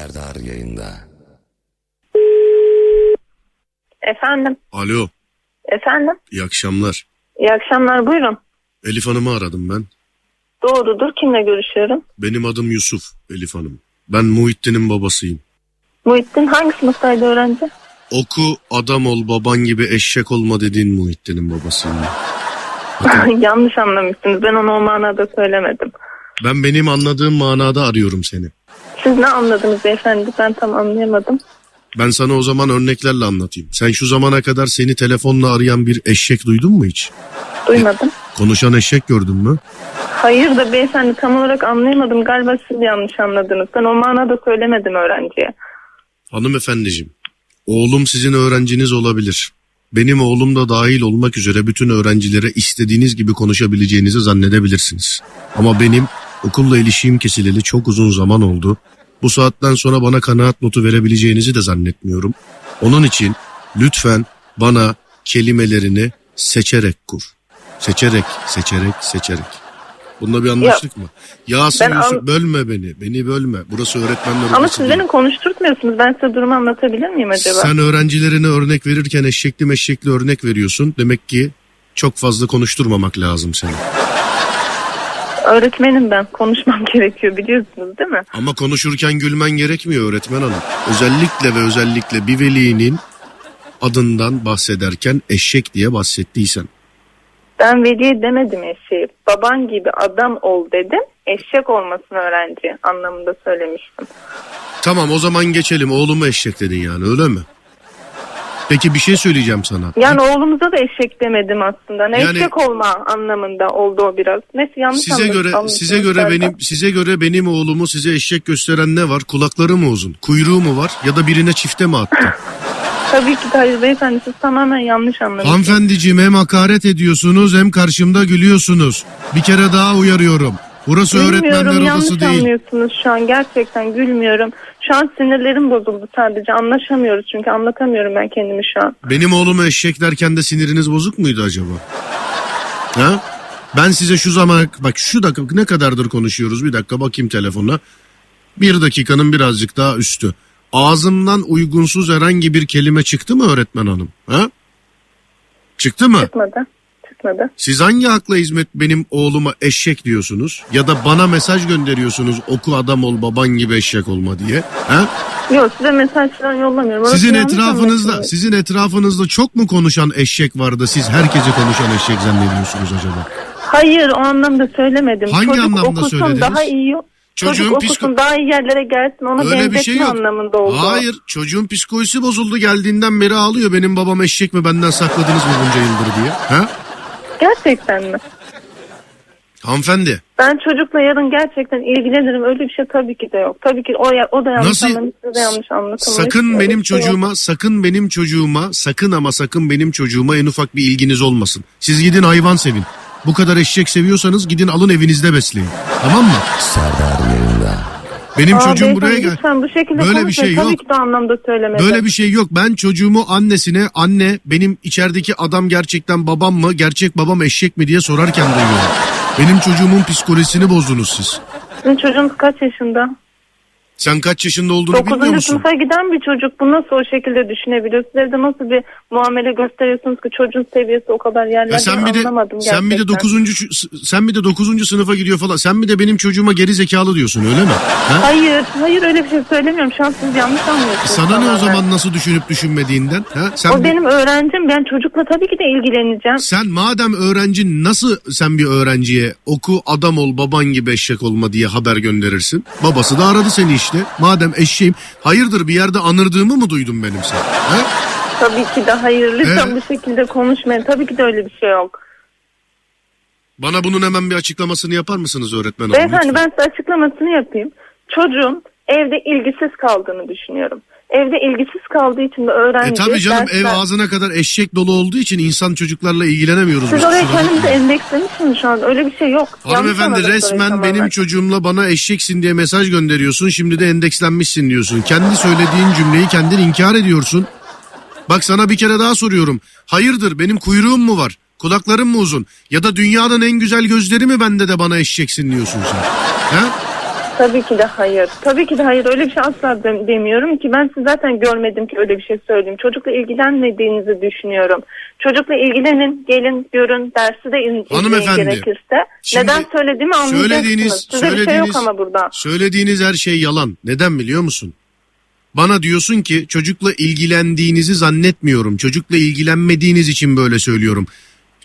Serdar yayında. Efendim, Alo, efendim. iyi akşamlar. İyi akşamlar, buyurun. Elif Hanım'ı aradım ben. Doğrudur, kimle görüşüyorum? Benim adım Yusuf, Elif Hanım. Ben Muhittin'in babasıyım. Muhittin hangi sınıftaydı öğrenci? Oku, adam ol, baban gibi eşek olma dediğin Muhittin'in babasıyım. Yanlış anlamışsınız, ben onu o manada söylemedim. Ben benim anladığım manada arıyorum seni. Siz ne anladınız beyefendi, ben tam anlayamadım. Ben sana o zaman örneklerle anlatayım. Sen şu zamana kadar seni telefonla arayan bir eşek duydun mu hiç? Duymadım. Konuşan eşek gördün mü? Hayır da beyefendi tam olarak anlayamadım. Galiba siz yanlış anladınız. Ben o manada söylemedim öğrenciye. Hanımefendiciğim, oğlum sizin öğrenciniz olabilir. Benim oğlum da dahil olmak üzere bütün öğrencilere istediğiniz gibi konuşabileceğinizi zannedebilirsiniz. Ama benim okulla ilişiğim kesileli çok uzun zaman oldu. Bu saatten sonra bana kanaat notu verebileceğinizi de zannetmiyorum. Onun için lütfen bana kelimelerini seçerek kur. Seçerek, seçerek, seçerek. Bunda bir anlaştık mı? Yasin Ben Yusuf bölme beni, beni bölme. Burası öğretmenler Ama siz beni konuşturtmuyorsunuz. Ben size durumu anlatabilir miyim acaba? Sen öğrencilerine örnek verirken eşekli meşekli örnek veriyorsun. Demek ki çok fazla konuşturmamak lazım seni. Öğretmenim ben. Konuşmam gerekiyor biliyorsunuz değil mi? Ama konuşurken gülmen gerekmiyor öğretmen hanım. Özellikle ve özellikle bir velinin adından bahsederken eşek diye bahsettiysen. Ben veliye demedim eşeği. Baban gibi adam ol dedim. Eşek olmasın öğrenci anlamında söylemiştim. Tamam o zaman geçelim oğlumu eşek dedin yani öyle mi? Peki bir şey söyleyeceğim sana. Yani oğlumuza da eşek demedim aslında. Ne Yani- eşek olma anlamında oldu o biraz. Neyse yanlış Size anladım- göre anladınız size göre galiba. benim size göre benim oğlumu size eşek gösteren ne var? Kulakları mı uzun? Kuyruğu mu var? Ya da birine çifte mi attı? Tabii ki de hayır beyefendi siz tamamen yanlış anlamışsınız. Hanımefendiciğim hem hakaret ediyorsunuz hem karşımda gülüyorsunuz. Bir kere daha uyarıyorum. Burası öğretmenler Gülmüyorum yanlış odası değil. anlıyorsunuz şu an gerçekten gülmüyorum. Şu an sinirlerim bozuldu sadece anlaşamıyoruz çünkü anlatamıyorum ben kendimi şu an. Benim oğluma eşek derken de siniriniz bozuk muydu acaba? Ha? Ben size şu zaman bak şu dakika ne kadardır konuşuyoruz bir dakika bakayım telefona. Bir dakikanın birazcık daha üstü. Ağzımdan uygunsuz herhangi bir kelime çıktı mı öğretmen hanım? Ha? Çıktı mı? Çıkmadı. Çıkmadı. Siz hangi hakla hizmet benim oğluma eşek diyorsunuz? Ya da bana mesaj gönderiyorsunuz oku adam ol baban gibi eşek olma diye. Ha? Yok size mesaj falan yollamıyorum. Orası Sizin yanlış etrafınızda, anlaşılıyor. sizin etrafınızda çok mu konuşan eşek vardı? Siz herkese konuşan eşek zannediyorsunuz acaba? Hayır o anlamda söylemedim. Hangi Çocuk anlamda okusun söylediniz? daha iyi. Çocuğun Çocuk okusun daha iyi yerlere gelsin ona Öyle bir benzetme şey yok. anlamında oldu. Hayır, çocuğun psikolojisi bozuldu geldiğinden beri ağlıyor. Benim babam eşek mi benden sakladınız mı bunca yıldır diye. Ha? Gerçekten mi? Hanımefendi, Ben çocukla yarın gerçekten ilgilenirim. Öyle bir şey tabii ki de yok. Tabii ki o, ya- o da yanlış Nasıl- anlamış, siz de yanlış anlatamış. sakın Öyle benim bir şey yok. çocuğuma, sakın benim çocuğuma, sakın ama sakın benim çocuğuma en ufak bir ilginiz olmasın. Siz gidin hayvan sevin. Bu kadar eşek seviyorsanız gidin alın evinizde besleyin. Tamam mı? Serdar yayında. Benim Aa, çocuğum buraya gel. Lütfen bu şekilde Böyle bir şey Tabii yok. ki de anlamda söylemedim. Böyle bir şey yok. Ben çocuğumu annesine anne benim içerideki adam gerçekten babam mı gerçek babam eşek mi diye sorarken duyuyorum. Benim çocuğumun psikolojisini bozdunuz siz. Sizin çocuğunuz kaç yaşında? Sen kaç yaşında olduğunu bilmiyor 9. musun? sınıfa giden bir çocuk bu nasıl o şekilde düşünebiliyor? Siz de nasıl bir muamele gösteriyorsunuz ki çocuğun seviyesi o kadar yerlerde Ya sen bir de anlamadım sen bir de gerçekten. 9. sen bir de 9. sınıfa gidiyor falan. Sen bir de benim çocuğuma geri zekalı diyorsun öyle mi? Ha? Hayır, hayır öyle bir şey söylemiyorum. Şu an siz yanlış anlıyorsunuz. Sana ne o tamamen. zaman nasıl düşünüp düşünmediğinden? Ha? Sen O bir- benim öğrencim. Ben çocukla tabii ki de ilgileneceğim. sen madem öğrencin nasıl sen bir öğrenciye oku adam ol baban gibi eşek olma diye haber gönderirsin? Babası da aradı seni işte. Madem eşeğim hayırdır bir yerde anırdığımı mı duydun benim sen? Ha? Tabii ki de hayır. Lütfen Evet. bu şekilde konuşmayın. Tabii ki de öyle bir şey yok. Bana bunun hemen bir açıklamasını yapar mısınız öğretmen hanım? Beyefendi lütfen? ben size açıklamasını yapayım. Çocuğun evde ilgisiz kaldığını düşünüyorum. Evde ilgisiz kaldığı için de öğrenci... E tabii canım ev dersler- ağzına kadar eşek dolu olduğu için insan çocuklarla ilgilenemiyoruz. Siz oraya kendinizi endekslemişsiniz şu an. Öyle bir şey yok. Hanımefendi resmen benim çocuğumla bana eşeksin diye mesaj gönderiyorsun. Şimdi de endekslenmişsin diyorsun. Kendi söylediğin cümleyi kendin inkar ediyorsun. Bak sana bir kere daha soruyorum. Hayırdır benim kuyruğum mu var? Kulaklarım mı uzun? Ya da dünyanın en güzel gözleri mi bende de bana eşeksin diyorsun sen? Ha? Tabii ki de hayır. Tabii ki de hayır. Öyle bir şey asla dem- demiyorum ki. Ben siz zaten görmedim ki öyle bir şey söyleyeyim. Çocukla ilgilenmediğinizi düşünüyorum. Çocukla ilgilenin, gelin, görün, dersi de in- izleyin Hanımefendi, gerekirse. şimdi Neden söylediğimi anlayacaksınız. söylediğiniz- Size bir şey yok söylediğiniz- ama burada. Söylediğiniz her şey yalan. Neden biliyor musun? Bana diyorsun ki çocukla ilgilendiğinizi zannetmiyorum. Çocukla ilgilenmediğiniz için böyle söylüyorum.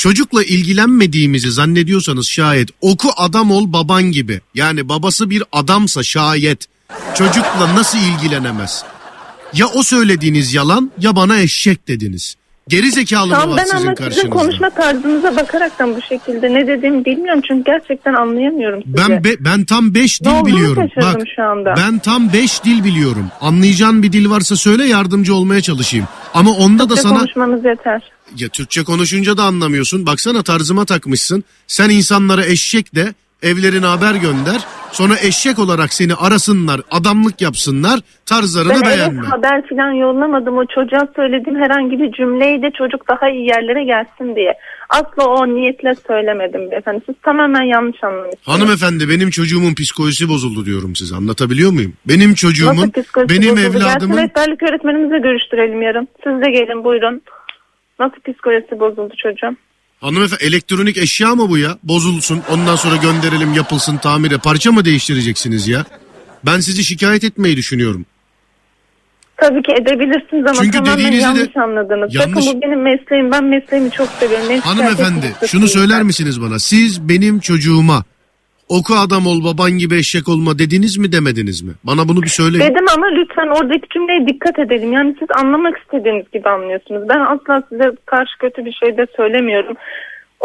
Çocukla ilgilenmediğimizi zannediyorsanız şayet oku adam ol baban gibi. Yani babası bir adamsa şayet çocukla nasıl ilgilenemez? Ya o söylediğiniz yalan ya bana eşek dediniz. Geri zekalı Şu mı var ben sizin ama sizin karşınızda? konuşma tarzınıza bakaraktan bu şekilde ne dediğimi bilmiyorum. Çünkü gerçekten anlayamıyorum sizi. Ben be- ben tam 5 Ne dil olduğunu biliyorum. Bak şu anda. ben tam 5 dil biliyorum. Anlayacağın bir dil varsa söyle yardımcı olmaya çalışayım. Ama onda da Türkçe sana konuşmanız yeter. ya Türkçe konuşunca da anlamıyorsun. Baksana tarzıma takmışsın. Sen insanlara eşek de evlerine haber gönder. Sonra eşek olarak seni arasınlar, adamlık yapsınlar, tarzlarını Ben beğenme. evet haber falan yollamadım. O çocuğa söylediğim herhangi bir cümleydi çocuk daha iyi yerlere gelsin diye. Asla o niyetle söylemedim beyefendi. Siz tamamen yanlış anlamışsınız. Hanımefendi benim çocuğumun psikolojisi bozuldu diyorum size. Anlatabiliyor muyum? Benim çocuğumun, Nasıl benim bozuldu? evladımın Gelsin rehberlik öğretmenimizle görüştürelim yarın. Siz de gelin buyurun. Nasıl psikolojisi bozuldu çocuğum? Hanımefendi elektronik eşya mı bu ya? Bozulsun ondan sonra gönderelim yapılsın tamire. Parça mı değiştireceksiniz ya? Ben sizi şikayet etmeyi düşünüyorum. Tabii ki edebilirsiniz ama Çünkü tamamen dediğinizi de- yanlış anladınız. Yanlış- Bakın bu benim mesleğim. Ben mesleğimi çok seviyorum. Benim Hanımefendi şikayet şunu etmek söyler misiniz bana? Siz benim çocuğuma oku adam ol baban gibi eşek olma dediniz mi demediniz mi? Bana bunu bir söyleyin. Dedim ama lütfen oradaki cümleye dikkat edelim. Yani siz anlamak istediğiniz gibi anlıyorsunuz. Ben asla size karşı kötü bir şey de söylemiyorum.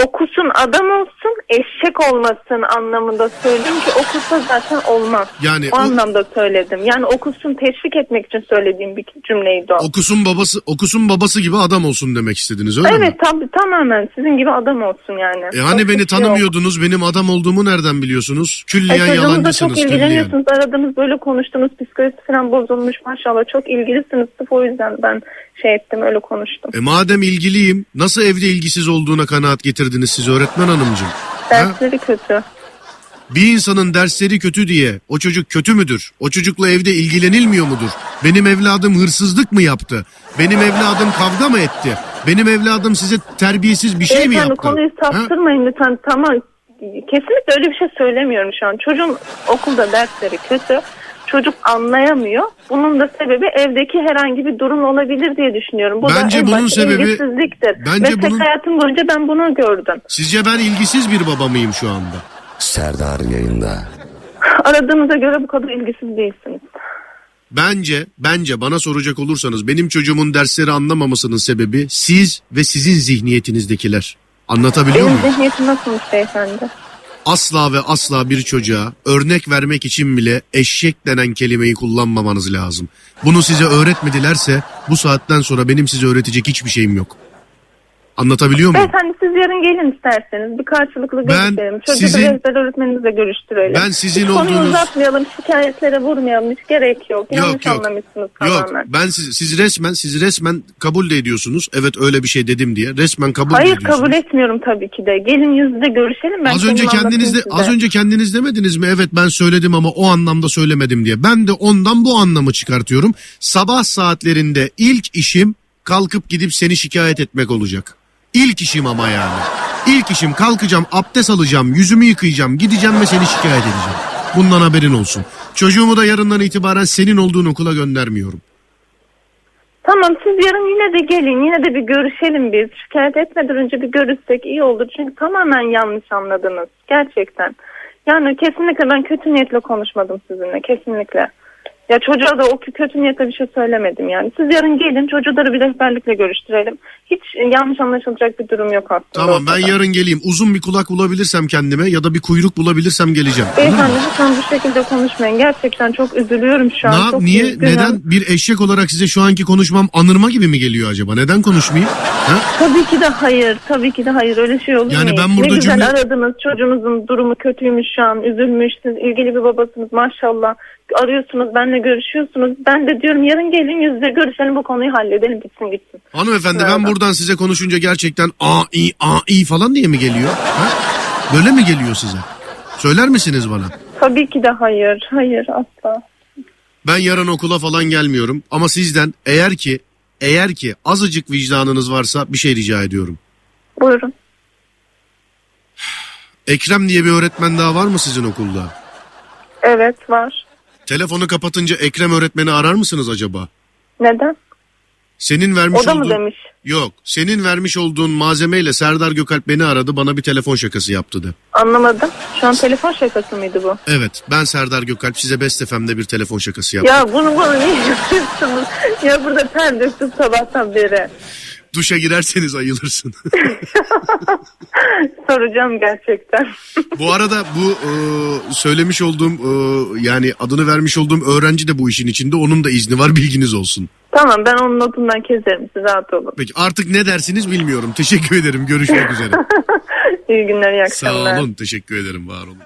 Okusun adam olsun eşek olmasın anlamında söyledim ki okusa zaten olmaz. Yani o, o- anlamda söyledim. Yani okusun teşvik etmek için söylediğim bir cümleydi o. Okusun babası okusun babası gibi adam olsun demek istediniz öyle mi? Evet tabii tamamen sizin gibi adam olsun yani. E hani Çok beni şey yok. tanımıyordunuz benim adam olduğumu nereden biliyorsunuz? E, Külliyen çok yalancısınız külliyen. ilgileniyorsunuz. Aradınız böyle konuştunuz. Psikolojisi falan bozulmuş maşallah. Çok ilgilisiniz. Sırf o yüzden ben şey ettim öyle konuştum. E madem ilgiliyim nasıl evde ilgisiz olduğuna kanaat getirdiniz siz öğretmen hanımcığım? Ha? Dersleri kötü. Bir insanın dersleri kötü diye o çocuk kötü müdür? O çocukla evde ilgilenilmiyor mudur? Benim evladım hırsızlık mı yaptı? Benim evladım kavga mı etti? Benim evladım size terbiyesiz bir şey mi Beyefendi yaptı? konuyu Ha? saptırmayın lütfen. Tamam. Kesinlikle öyle bir şey söylemiyorum şu an. Çocuğun okulda dersleri kötü. Çocuk anlayamıyor. Bunun da sebebi evdeki herhangi bir durum olabilir diye düşünüyorum. Bu Bence da bunun sebebi- ilgisizliktir. bence Meslek bunun- hayatım boyunca ben bunu gördüm. Sizce ben ilgisiz bir baba mıyım şu anda? Serdar yayında. Aradığınıza göre bu kadar ilgisiz değilsiniz. Bence, bence bana soracak olursanız benim çocuğumun dersleri anlamamasının sebebi siz ve sizin zihniyetinizdekiler. Anlatabiliyor Benim muyum? zihniyetim nasılmış beyefendi? Asla ve asla bir çocuğa örnek vermek için bile eşek denen kelimeyi kullanmamanız lazım. Bunu size öğretmedilerse bu saatten sonra benim size öğretecek hiçbir şeyim yok. Anlatabiliyor muyum? Beyefendi siz yarın gelin isterseniz. Bir karşılıklı Ben görüşelim. Çocuğu sizin- rehber öğretmenimizle görüştürelim. Ben sizin Hiç konuyu olduğunuz- uzatmayalım. Şikayetlere vurmayalım. Hiç gerek yok. Yanlış Yok yok. anlamışsınız Yok tamamen. ben siz, siz resmen siz resmen kabul de ediyorsunuz. Evet öyle bir şey dedim diye. Resmen kabul de Hayır ediyorsunuz. kabul etmiyorum tabii ki de. Gelin yüz yüze görüşelim. Ben az önce kendimi kendiniz de anlatayım az size. önce kendiniz demediniz mi? Evet ben söyledim ama o anlamda söylemedim diye. Ben de ondan bu anlamı çıkartıyorum. Sabah saatlerinde ilk işim kalkıp gidip seni şikayet etmek olacak. İlk işim ama yani. İlk işim kalkacağım, abdest alacağım, yüzümü yıkayacağım, gideceğim ve seni şikayet edeceğim. Bundan haberin olsun. Çocuğumu da yarından itibaren senin olduğun okula göndermiyorum. Tamam siz yarın yine de gelin. Yine de bir görüşelim biz. Şikayet etmeden önce bir görüşsek iyi olur. Çünkü tamamen yanlış anladınız. Gerçekten. Yani kesinlikle ben kötü niyetle konuşmadım sizinle. Kesinlikle. Ya çocuğa da o kötü niyetle bir şey söylemedim yani. Siz yarın gelin da bir rehberlikle görüştürelim. Hiç yanlış anlaşılacak bir durum yok aslında. Tamam ben ortada. yarın geleyim. Uzun bir kulak bulabilirsem kendime ya da bir kuyruk bulabilirsem geleceğim. Beyefendi lütfen bu şekilde konuşmayın. Gerçekten çok üzülüyorum şu an. Ne çok niye, üzgünüm. neden bir eşek olarak size şu anki konuşmam anırma gibi mi geliyor acaba? Neden konuşmayayım? Ha? Tabii ki de hayır. Tabii ki de hayır. Öyle şey olur Yani mu? ben burada ne güzel cümle- aradınız. Çocuğunuzun durumu kötüymüş şu an. Üzülmüş. Siz ilgili bir babasınız maşallah. Arıyorsunuz. Benle görüşüyorsunuz. Ben de diyorum yarın gelin yüz yüze görüşelim bu konuyu halledelim. Bitsin gitsin. Hanımefendi ben Merhaba. buradan size konuşunca gerçekten a i a i falan diye mi geliyor? Ha? Böyle mi geliyor size? Söyler misiniz bana? Tabii ki de hayır. Hayır asla. Ben yarın okula falan gelmiyorum ama sizden eğer ki eğer ki azıcık vicdanınız varsa bir şey rica ediyorum. Buyurun. Ekrem diye bir öğretmen daha var mı sizin okulda? Evet var. Telefonu kapatınca Ekrem öğretmeni arar mısınız acaba? Neden? Senin vermiş O da mı olduğun... demiş? Yok. Senin vermiş olduğun malzemeyle Serdar Gökalp beni aradı bana bir telefon şakası yaptı de. Anlamadım. Şu an telefon şakası mıydı bu? Evet ben Serdar Gökalp size Best FM'de bir telefon şakası yaptım. Ya bunu bunu niye yapıyorsunuz? Ya burada döktüm sabahtan beri. Duşa girerseniz ayılırsın. Soracağım gerçekten. bu arada bu e, söylemiş olduğum e, yani adını vermiş olduğum öğrenci de bu işin içinde. Onun da izni var bilginiz olsun. Tamam ben onun notundan keserim siz rahat olun. Peki artık ne dersiniz bilmiyorum. Teşekkür ederim. Görüşmek üzere. İyi günler iyi Sağ akşamlar. olun. Teşekkür ederim. Var olun.